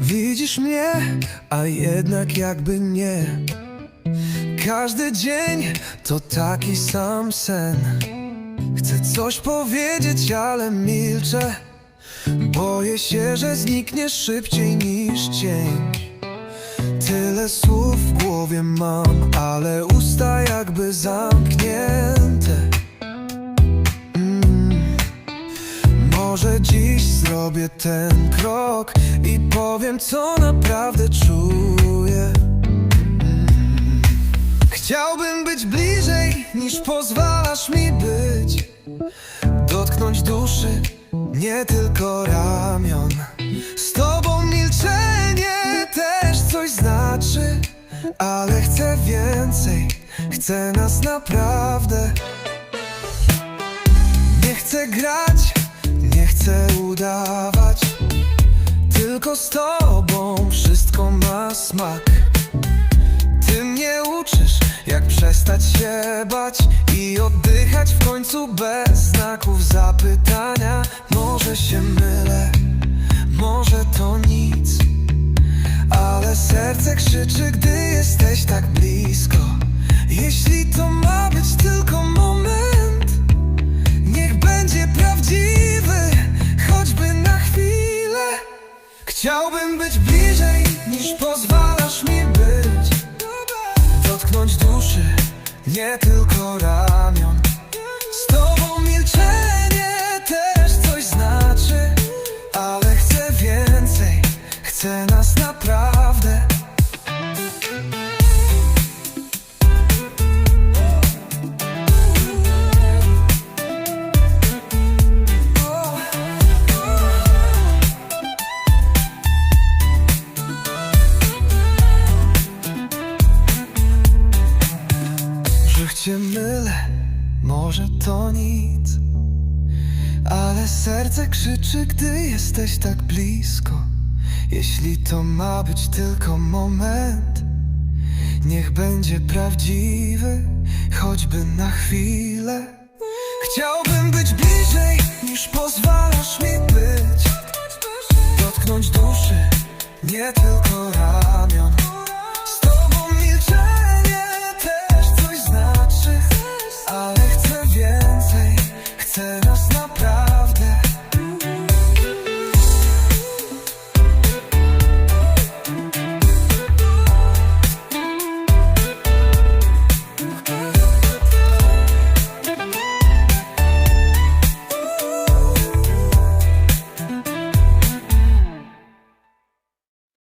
Widzisz mnie, a jednak jakby nie. Każdy dzień to taki sam sen. Chcę coś powiedzieć, ale milczę. Boję się, że znikniesz szybciej niż cień. Tyle słów w głowie mam, ale usta jakby zamknięte. Dziś zrobię ten krok i powiem, co naprawdę czuję. Chciałbym być bliżej niż pozwalasz mi być. Dotknąć duszy, nie tylko ramion. Z tobą milczenie też coś znaczy, ale chcę więcej, chcę nas naprawdę. Nie chcę grać, z tobą wszystko ma smak. Ty mnie uczysz, jak przestać się bać i oddychać w końcu bez znaków zapytania. Może się mylę, może to nic, ale serce krzyczy, gdy jesteś tak blisko. Jeśli to ma Chciałbym być bliżej niż pozwalasz mi być. Dotknąć duszy, nie tylko ramion. Cię mylę, może to nic Ale serce krzyczy, gdy jesteś tak blisko. Jeśli to ma być tylko moment Niech będzie prawdziwy, choćby na chwilę. Chciałbym być bliżej niż pozwalasz mi być. Dotknąć duszy, nie tylko